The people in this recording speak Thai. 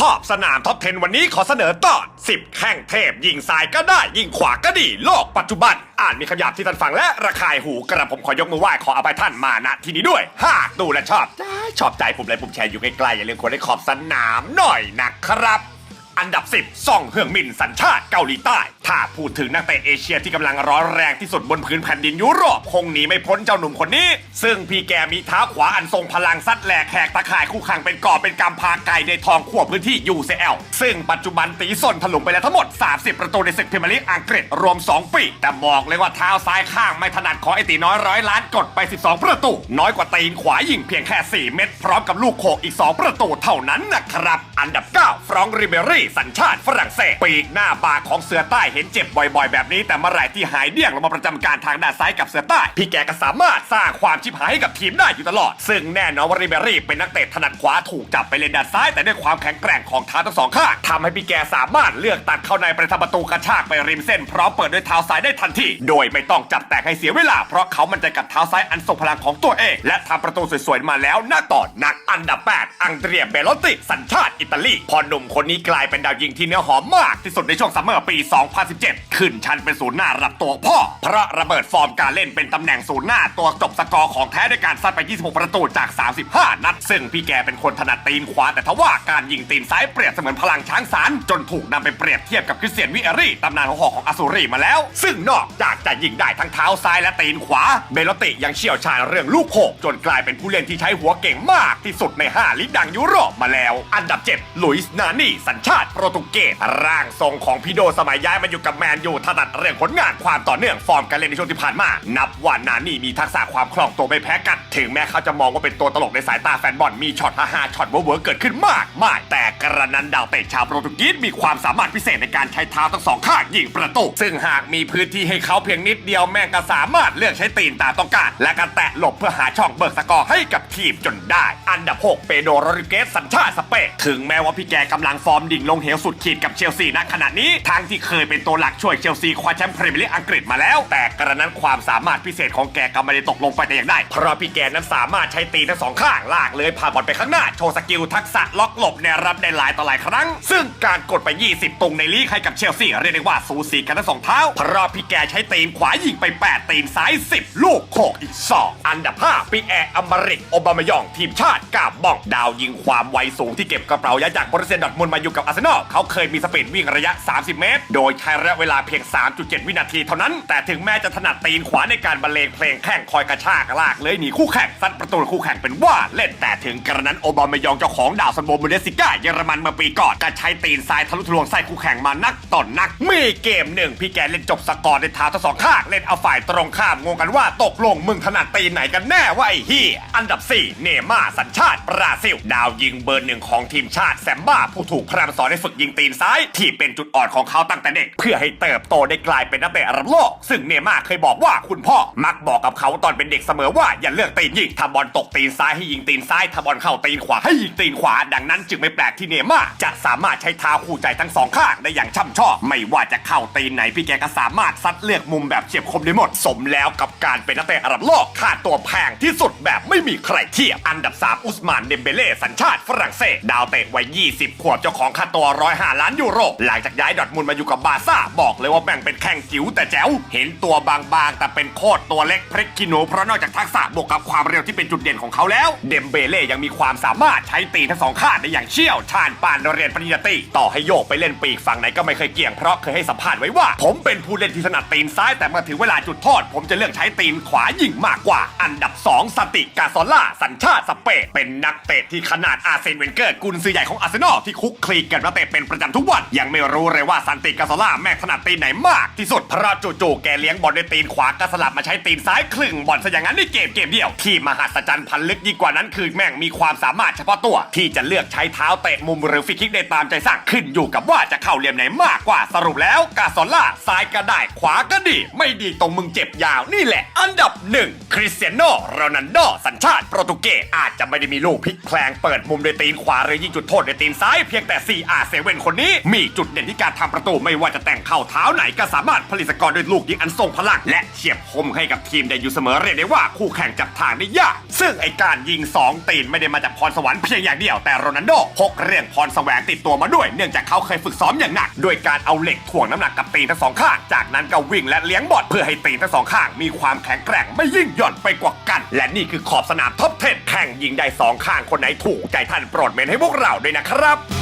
ขอบสนามท็อป 10 วันนี้ขอเสนอตอน 10 แข้งเทพ ยิงซ้ายก็ได้ ยิงขวาก็ดี โลกปัจจุบัน อ่านมีคำหยาบที่ท่านฟังและระคายหูกระผมขอยกมือไหว้ขออภัยท่านมาณที่นี้ด้วย หากดูและชอบใจชอบใจผมเลยผมแชร์อยู่ใกล้ๆอย่าลืมกดไลค์ขอบสนามหน่อยนะครับ อันดับ 10ซ่องเฮืองมินสัญชาติเกาหลีใต้ ถ้าพูดถึงนักเตะเอเชียที่กำลังร้อนแรงที่สุดบนพื้นแผ่นดินยุโรปคงหนีไม่พ้นเจ้าหนุ่มคนนี้ ซึ่งพี่แกมีเท้าขวาอันทรงพลังซัดแหลกแหกตะข่ายคู่ขังเป็นก่อเป็นกำพาไก่ในทองขั้วพื้นที่ UCL ซึ่งปัจจุบันตีส้นถล่มไปแล้วทั้งหมด 30 ประตูในศึกพรีเมียร์ลีกอังกฤษรวม 2 ปี แต่บอกเลยว่าเท้าซ้ายข้างไม่ถนัดของไอตีน้อยร้อยล้านกดไป 12 ประตู น้อยกว่าตีนขวายิงเพียงแค่ 4 เม็ดพร้อมกับลูกโขกอีก 2 ประตูเท่านั้นนะครับอันดับ 9 ฟรองริเบรี่สัญชาติฝรั่งเศสปีกหน้าบากของเสือใต้เห็นเจ็บบ่อยๆ แบบนี้แต่เมื่อไหร่ที่หายเดี่ยงลงมาประจำการทางด้านซ้ายกับเสือใต้ พี่แกก็สามารถสร้างความชิบหายให้กับทีมได้อยู่ตลอด ซึ่งแน่นอนว่าริเบรี่เป็นนักเตะถนัดขวาถูกจับไปเล่นด้านซ้าย แต่ด้วยความแข็งแกร่งของเท้าทั้งสองข้างทำให้พี่แกสามารถเลือกตัดเข้าในประตูประตูกระชากไปริมเส้นพร้อมเปิดด้วยเท้าซ้ายได้ทันทีโดยไม่ต้องจับแตกให้เสียเวลา เพราะเขามันใจกับเท้าซ้ายอันทรงพลังของตัวเอง และทำประตูสวยๆมาแล้วหน้าต่อนักอันดับ 8 อังเดรียเบลโลติ สัญชาติอิตาลีพอหนุ่มคนนี้กลายเป็นดาวยิงที่เนื้อหอมมากที่สุดในช่วงซัมเมอร์ปี2017 ขึ้นชั้นเป็นศูนย์หน้ารับตัวพ่อ เพราะระเบิดฟอร์มการเล่นเป็นตำแหน่งศูนย์หน้าตัวจบสกอร์ของแท้ด้วยการซัดไป 26 ประตูจาก 35 นัด ซึ่งพี่แกเป็นคนถนัดตีนขวาแต่ทว่าการยิงตีนซ้ายเปรียบเสมือนพลังช้างสารจนถูกนำไปเปรียบเทียบกับคริสเตียนวิเอรี่ตำนานของหอกของอสูรีมาแล้ว ซึ่งนอกจากจะยิงได้ทั้งเท้าซ้ายและตีนขวาเบลโลติยังเชี่ยวชาญเรื่องลูกโขกจนกลายเป็นผู้เล่นที่ใช้หัวเก่งมากที่สุดใน 5ลีกดังยุโรปมาแล้ว อันดับ7ลุยส์นานี่สัญชาติโปรตุเกสร่างทรงของพีโดสมัยย้ายมาอยู่กับแมนยูถนัดเรื่องผลงานความต่อเนื่องฟอร์มการเล่นในช่วงที่ผ่านมา นับว่านานี่มีทักษะความคล่องตัวไม่แพ้กัน ถึงแม้เขาจะมองว่าเป็นตัวตลกในสายตาแฟนบอลมีช็อตฮาๆช็อตเวอร์เกิดขึ้นมากมายแต่กระนั้นดาวเตะชาวโปรตุเกสมีความสามารถพิเศษในการใช้เท้าทั้งสองข้างยิงประตูซึ่งหากมีพื้นที่ให้เขาเพียงนิดเดียวแม่งก็สามารถเลือกใช้ตีนตามต้องการ และก็แตะหลบเพื่อหาช่องเบิกสกอร์ให้กับทีมจนได้ อันดับ 6 เปโดโรดริเกสสัญชาติสเปนถึงแม้ว่าพี่แกกำลังฟอร์มดิ่งลงเหวสุดขีดกับเชลซีณขณะนี้ทั้งที่เคยเป็นตัวหลักช่วยเชลซีคว้าแชมป์พรีเมียร์ลีกอังกฤษมาแล้ว แต่กระนั้นความสามารถพิเศษของแกก็ไม่ได้ตกลงไปแต่อย่างใดเพราะพี่แกนั้นสามารถใช้ตีนทั้งสองข้างลากเลยพาบอลไปข้างหน้า โชว์สกิลทักษะล็อกหลบแนวรับได้หลายต่อหลายครั้ง ซึ่งการกดไป 20 ตรงในลีกให้กับเชลซีเรียกได้ว่าสูสีกันทั้งสองเท้าเพราะพี่แกใช้ตีนขวายิงไป 8 ตีนซ้าย 10 ลูกโขกอีก2อันดับ5ปีแอร์อมริกโอบามายองทีมชาติกาบองดาวยิงความไวสูงที่เก็บกระเป๋ายาจากบริเซนดอทมุนมาอยู่กับอาร์เซนอลเขาเคยมีสปีดวิ่งระยะ 30 เมตร โดยใช้ระยะเวลาเพียง 3.7 วินาทีเท่านั้น แต่ถึงแม้จะถนัดตีนขวาในการบรรเลงเพลงแข่งคอยกระชากลากเลยหนีคู่แข่งซัดประตูคู่แข่งเป็นว่าเล่นแต่ถึงกระนั้นโอบามายองเจ้าของดาวซันโบบูเดสซิก้าเยอรมันเมื่อปีก่อนก็ใช้ตีนซ้ายทะลุทะลวงไส้คู่แข่งมานักต่อนนักมีเกมหนึ่งพี่แกเล่นจบสกอร์ในเท้าทั้งสองข้างเล่นเอาฝ่ายตรงข้ามงงกันว่าตกลงมึงถนัดตีนไหนกันแน่ว่าไอ้เฮียอันดับ 4 เนม่าสัญชาติบราซิล ดาวยิงเบอร์หนึ่งของทีมชาติแซมบ้าผู้ถูกพรำสอนให้ฝึกยิงตีนซ้าย ที่เป็นจุดอ่อนของเขาตั้งแต่เด็กเพื่อให้เตติบโตได้กลายเป็นนักเตะระดับโลก ซึ่งเนม่าเคยบอกว่าคุณพ่อมักบอกกับเขาตอนเป็นเด็กเสมอว่าอย่าเลือกตีนยิงถ้าบอลตกตีนซ้ายให้ยิงตีนซ้ายถ้าบอลเข้าตีนขวาให้ยิงตีนขวา ดังนั้นจึงไม่แปลกที่เนม่าจะสามารถใช้เท้าคู่ใจทั้งสองข้างได้อย่างช่ำชอบไม่ว่าจะเข้าตีนไหนพี่แกก็สามารถซัดเลือกมุมแบบเฉียบคมได้หมด สมแล้วกับการเป็นนักเตะระดับโลกค่าตัวแพงที่สุดแบบไม่มีใครเทียบอันดับ 3 อุสมานเดมเบเล่สัญชาติฝรั่งเศสดาวเตะวัย 20 ขวบเจ้าของค่าตัว 105 ล้านยูโรหลังจากย้ายดอทมุนมาอยู่กับบาซ่าบอกเลยว่าแบ่งเป็นแข้งจิ๋วแต่แจ๋ว เห็นตัวบางๆ แต่เป็นโคตรตัวเล็กพริกขี้หนูเพราะนอกจากทักษะบวกกับความเร็วที่เป็นจุดเด่นของเขาแล้ว เดมเบเล่ยังมีความสามารถใช้ตีทั้งสองข้างได้อย่างเชี่ยวชาญปานเรียนปริญญาตรีต่อให้โยกไปเล่นปีกฝั่งไหนก็ไม่เคยเกี่ยงเพราะเคยให้สัมภาษณ์ไว้ว่า ผมเป็นผู้เล่นที่ถนัดตีนซ้ายแต่เมื่อถึงเวลาจุดโทษผมจะเลือกใช้ตีนขวายิงมากกว่า อันดับ 2 สติกาซอล่าสัญชาติสเปนเป็นนักเตะที่ขนาดอาร์เซนเวนเกอร์กุนซือใหญ่ของอาร์เซนอลที่คุกคลีกันักเตะเป็นประจำทุกวันยังไม่รู้เลยว่าสันติกาซอล่าแม่ถนัดตีนไหนมากที่สุด เพราะจู่ๆแกเลี้ยงบอลด้วยตีนขวาก็สลับมาใช้ตีนซ้ายคลึงบอลซะอย่างนั้นในเกมเกมเดียว ที่มหัศจรรย์พันลึกยิ่งกว่านั้นคือแม่งมีความสามารถเฉพาะตัว ที่จะเลือกใช้เท้าเตะมุมหรือฟรีคิกได้ตามใจสั่งขึ้นอยู่กับว่าจะเข้าเหลี่ยมไหนมากกว่าสรุปแล้วกาซอล่าซ้ายก็ได้ขวาก็ดี ไม่ดีตรงมึงเจ็บยาวนี่แหละ อันดับหนึ่งคริสเตียโนโรนัลโดสัญชาติโปรตุเกสอาจจะไม่ได้มีลูกพลิกแพลงเปิดมุมด้วยตีนขวาหรือยิงจุดโทษด้วยตีนซ้ายเพียงแต่ CR7 คนนี้มีจุดเด่นที่การทำประตูไม่ว่าจะแต่งเข้าเท้าไหนก็สามารถผลิตสกอร์ด้วยลูกยิงอันทรงพลัง และเฉียบคมให้กับทีมได้อยู่เสมอเรียกได้ว่าคู่แข่งจับทางได้ยาก ซึ่งไอการยิง 2 ตีนไม่ได้มาจากพรสวรรค์เพียงอย่างเดียวแต่โรนัลโดพกเรื่องพรแสวงติดตัวมาด้วย เนื่องจากเขาเคยฝึกซ้อมอย่างหนักโดยการเอาเหล็กถ่วงน้ำหนักกับตีนทั้งสองข้าง จากนั้นก็วิ่งและเลี้ยงบอลเพื่อให้ตีนทั้งสองข้าง มีความแข็งแกร่งไม่ยิ่งหย่อนไปกว่ากัน และนี่คือขอบสนามท็อป10แข่งยิงได้สองข้างคนไหนถูกใจท่านโปรดเมนให้พวกเราด้วยนะครับ